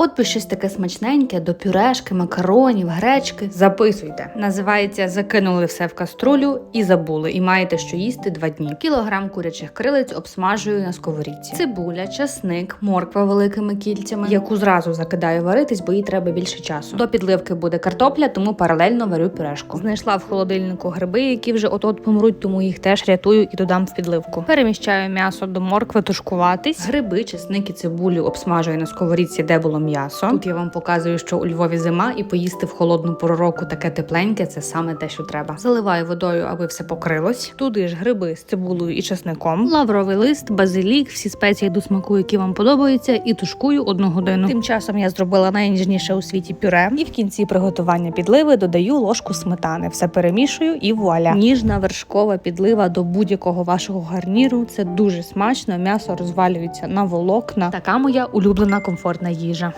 От би щось таке смачненьке до пюрешки, макаронів, гречки. Записуйте. Називається Закинули все в каструлю і забули. І маєте що їсти два дні. Кілограм курячих крилець обсмажую на сковорідці. Цибуля, часник, морква великими кільцями, яку зразу закидаю варитись, бо їй треба більше часу. До підливки буде картопля, тому паралельно варю пюрешку. Знайшла в холодильнику гриби, які вже от-от помруть, тому їх теж рятую і додам в підливку. Переміщаю м'ясо до моркви тушкуватись. Гриби, чесник і цибулю обсмажую на сковорідці, де було м'ясо. Тут я вам показую, що у Львові зима, і поїсти в холодну пору року таке тепленьке це саме те, що треба. Заливаю водою, аби все покрилось. Туди ж гриби з цибулею і чесником, лавровий лист, базилік, всі спеції до смаку, які вам подобаються, і тушкую одну годину. Тим часом я зробила найніжніше у світі пюре. І в кінці приготування підливи додаю ложку сметани. Все перемішую і вуаля. Ніжна вершкова підлива до будь-якого вашого гарніру. Це дуже смачно. М'ясо розвалюється на волокна. Така моя улюблена комфортна їжа.